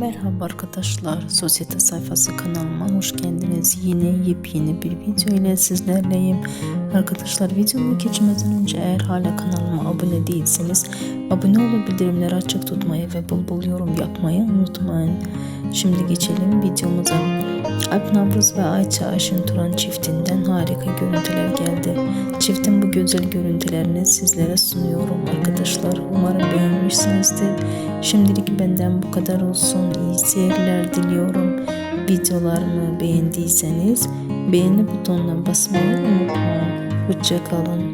Merhaba arkadaşlar, Sosyete sayfası kanalıma hoş geldiniz. Yine yepyeni bir video ile sizlerleyim. Arkadaşlar videomu geçmeden önce eğer hala kanalıma abone değilseniz abone olup bildirimleri açık tutmayı ve bol bol yorum yapmayı unutmayın. Şimdi geçelim videomuza. Alp Navruz ve Ayça Ayşin Turan çiftinden harika görüntüler geldi. Çiftin bu güzel görüntülerini sizlere sunuyorum arkadaşlar. Umarım beğenmişsinizdir. Şimdilik benden bu kadar olsun. İyi seyirler diliyorum. Videolarımı beğendiyseniz beğeni butonuna basmayı unutmayın. Hoşçakalın.